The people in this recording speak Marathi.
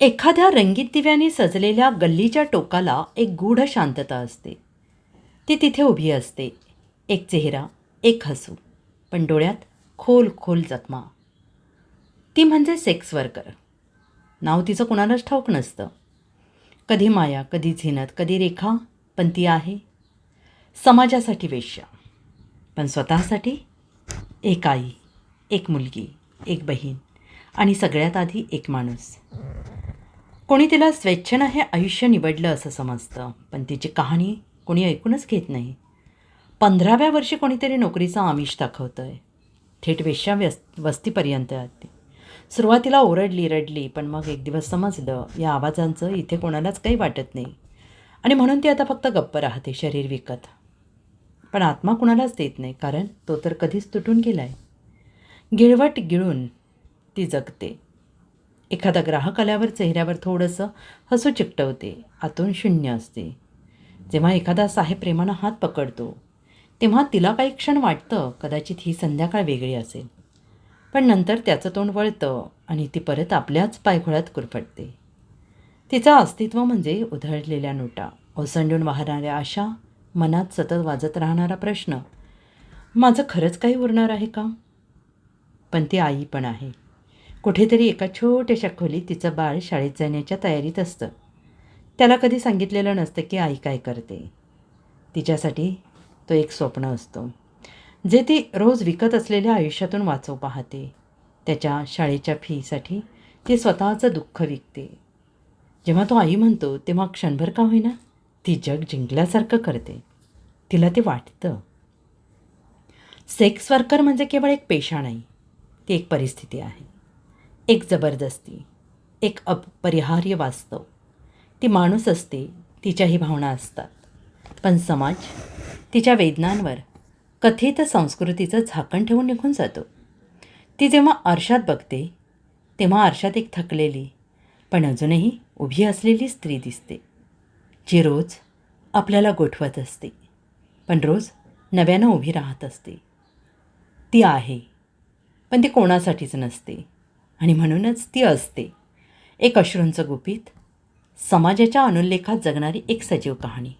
एखाद्या रंगीत दिव्याने सजलेल्या गल्लीच्या टोकाला एक गूढ शांतता असते. ती तिथे उभी असते. एक चेहरा एक हसू पण डोळ्यात खोल खोल जखमा. ती म्हणजे सेक्स वर्कर नाव तिचं कुणालाच ठाऊक नसतं. कधी माया कधी झिनत कधी रेखा पण ती आहे. समाजासाठी वेश्या. पण स्वतःसाठी एक आई एक मुलगी एक बहीण आणि सगळ्यात आधी एक माणूस. कोणी तिला स्वेच्छेनं हे आयुष्य निवडलं असं समजतं पण तिची कहाणी कोणी ऐकूनच घेत नाही. पंधराव्या वर्षी कोणीतरी नोकरीचं आमिष दाखवतं आहे थेट वेश्या व्यस् वस्तीपर्यंत आली. सुरुवातीला ओरडली रडली पण मग एक दिवस समजलं या आवाजांचं इथे कोणालाच काही वाटत नाही. आणि म्हणून ती आता फक्त गप्प राहते शरीर विकत. पण आत्मा कुणालाच देत नाही कारण तो तर कधीच तुटून गेला आहे गिळवट गिळून ती जगते. एखादा ग्राहक आल्यावर चेहऱ्यावर थोडंसं हसू चिकटवते आतून शून्य असते. जेव्हा एखादा साहेब प्रेमानं हात पकडतो तेव्हा तिला काही क्षण वाटतं कदाचित ही संध्याकाळ वेगळी असेल. पण नंतर त्याचं तोंड वळतं आणि ती परत आपल्याच पायघोळ्यात कुरफटते. तिचं अस्तित्व म्हणजे उधळलेल्या नोटा ओसंडून वाहणाऱ्या आशा मनात सतत वाजत राहणारा प्रश्न माझं खरंच काही उरणार आहे का? पण ती आई पण आहे. कुठेतरी एका छोट्याशा खोलीत तिचं बाळ शाळेत जाण्याच्या तयारीत असतं. त्याला कधी सांगितलेलं नसतं की आई काय करते. तिच्यासाठी तो एक स्वप्न असतो. जे ती रोज विकत असलेल्या आयुष्यातून वाचव पाहते. त्याच्या शाळेच्या फीसाठी ती स्वतःचं दुःख विकते. जेव्हा तो आई म्हणतो तेव्हा क्षणभर का होईना ती जग जिंकल्यासारखं करते. तिला ते वाटतं. सेक्स वर्कर म्हणजे केवळ एक पेशा नाही ती एक परिस्थिती आहे. एक जबरदस्ती एक अपरिहार्य वास्तव. ती माणूस असते तिच्याही भावना असतात. पण समाज तिच्या वेदनांवर कथित संस्कृतीचं झाकण ठेवून निघून जातो. ती जेव्हा आरशात बघते तेव्हा आरशात एक थकलेली पण अजूनही उभी असलेली स्त्री दिसते जी रोज आपल्याला गोठवत असते पण रोज नव्यानं उभी राहत असते. ती आहे पण ती कोणासाठीच नसते. आणि म्हणूनच ती असते. एक अश्रूंचं गुपित समाजाच्या अनुल्लेखात जगणारी एक सजीव कहाणी.